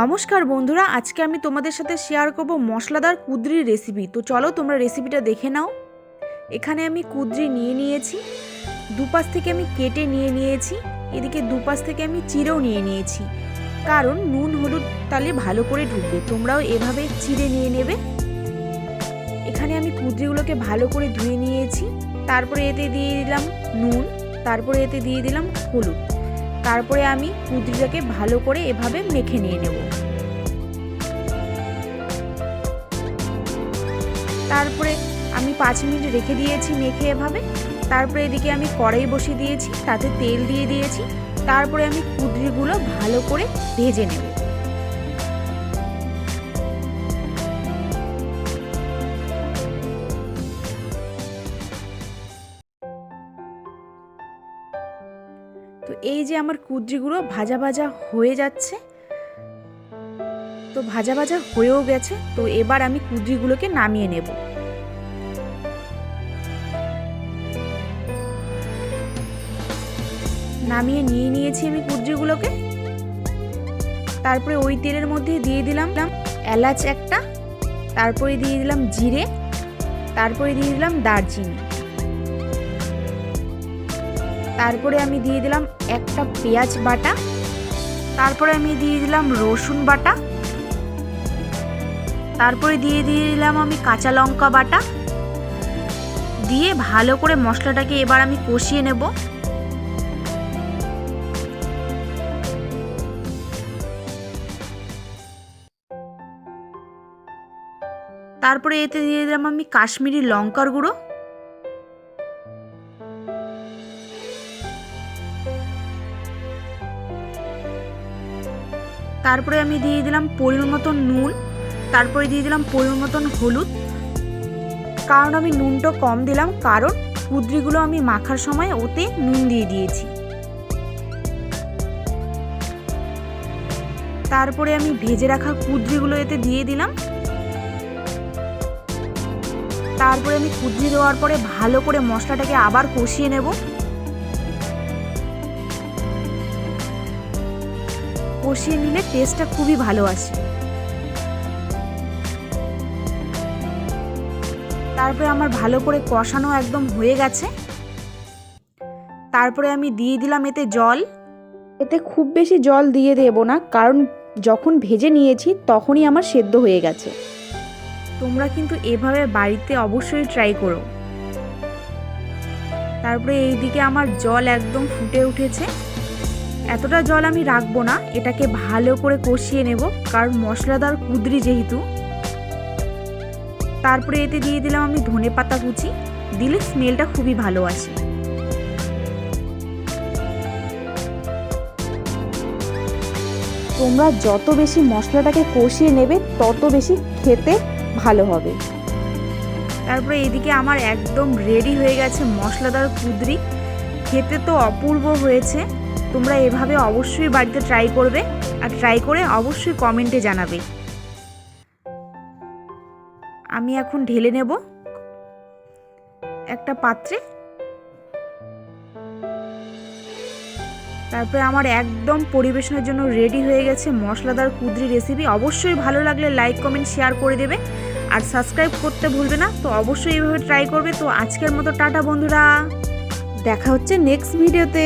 নমস্কার বন্ধুরা, আজকে আমি তোমাদের সাথে শেয়ার করব মশলাদার কুদ্রির রেসিপি তো চলো তোমরা রেসিপিটা দেখে নাও। এখানে আমি কুদ্রি নিয়ে নিয়েছি, দুপাশ থেকে আমি কেটে নিয়ে নিয়েছি, এদিকে দুপাশ থেকে আমি চিড়েও নিয়ে নিয়েছি। কারণ নুন, হলুদ, তালে ভালো করে ঢুকবে, তোমরাও এভাবে চিড়ে নিয়ে নেবে। এখানে আমি কুদ্রিগুলোকে ভালো করে ধুয়ে নিয়েছি, তারপরে এতে দিয়ে দিলাম নুন, তারপরে এতে দিয়ে দিলাম হলুদ। তারপরে আমি কুদ্রিটাকে ভালো করে এভাবে মেখে নিয়ে নেব। তারপরে আমি পাঁচ মিনিট রেখে দিয়েছি মেখে এভাবে। তারপরে এদিকে আমি কড়াই বসিয়ে দিয়েছি, তাতে তেল দিয়ে দিয়েছি। তারপরে আমি কুদরিগুলো ভালো করে ভেজে নেব। তো এই যে আমার কুদ্রিগুলো ভাজা ভাজা হয়ে যাচ্ছে, তো ভাজা ভাজা হয়েও গেছে, তো এবার আমি কুদ্রিগুলোকে নামিয়ে নেব। নামিয়ে নিয়ে নিয়েছি আমি কুদ্রিগুলোকে। তারপরে ওই তেলের মধ্যে দিয়ে দিলাম এলাচ একটা, তারপরে দিয়ে দিলাম জিরে, তারপরে দিয়ে দিলাম দারচিনি। তারপরে আমি দিয়ে দিলাম একটা পেঁয়াজ বাটা, তারপরে আমি দিয়ে দিলাম রসুন বাটা, তারপরে দিয়ে দিয়ে দিলাম আমি কাঁচা লঙ্কা বাটা। দিয়ে ভালো করে মশলাটাকে এবার আমি কষিয়ে নেব। তারপরে এতে দিয়ে দিলাম আমি কাশ্মীরি লঙ্কার গুঁড়ো। তারপরে আমি দিয়ে দিলাম পরিমাণ মতন নুন, তারপরে দিয়ে দিলাম পরিমাণ মতন হলুদ। কারণ আমি নুনটা কম দিলাম, কারণ কুদ্রিগুলো আমি মাখার সময় ওতে নুন দিয়ে দিয়েছি। তারপরে আমি ভেজে রাখা কুদ্রিগুলো এতে দিয়ে দিলাম। তারপরে আমি কুদ্রি দেওয়ার পরে ভালো করে মশলাটাকে আবার কষিয়ে নেব। কষিয়ে নিলে টেস্টটা খুবই ভালো আসে। তারপরে আমার ভালো করে কষানো একদম হয়ে গেছে। তারপরে আমি দিয়ে দিলাম এতে জল। এতে খুব বেশি জল দিয়ে দেব না, কারণ যখন ভেজে নিয়েছি তখনই আমার সেদ্ধ হয়ে গেছে। তোমরা কিন্তু এভাবে বাড়িতে অবশ্যই ট্রাই করো। তারপরে এইদিকে আমার জল একদম ফুটে উঠেছে। এতটা জল আমি রাখব না, এটাকে ভালো করে কষিয়ে নেব, কারণ মশলাদার কুদরি যেহেতু। তারপরে এতে দিয়ে দিলাম আমি ধনে পাতা কুচি, দিলে স্মেলটা খুবই ভালো আসে। তোমরা যত বেশি মশলাটাকে কষিয়ে নেবে, তত বেশি খেতে ভালো হবে। তারপরে এদিকে আমার একদম রেডি হয়ে গেছে মশলাদার কুদরি। খেতে তো অপূর্ব হয়েছে। তোমরা এভাবে অবশ্যই বাড়িতে ট্রাই করবে আর ট্রাই করে অবশ্যই কমেন্টে জানাবে। আমি এখন ঢেলে নেব একটা পাত্রে। তারপরে আমার একদম পরিবেশনের জন্য রেডি হয়ে গেছে মশলাদার কুদরি রেসিপি অবশ্যই ভালো লাগলে লাইক কমেন্ট শেয়ার করে দেবে। আর সাবস্ক্রাইব করতে ভুলবে না, তো অবশ্যই এইভাবে ট্রাই করবে। তো আজকের মতো টাটা বন্ধুরা। দেখা হচ্ছে নেক্সট ভিডিওতে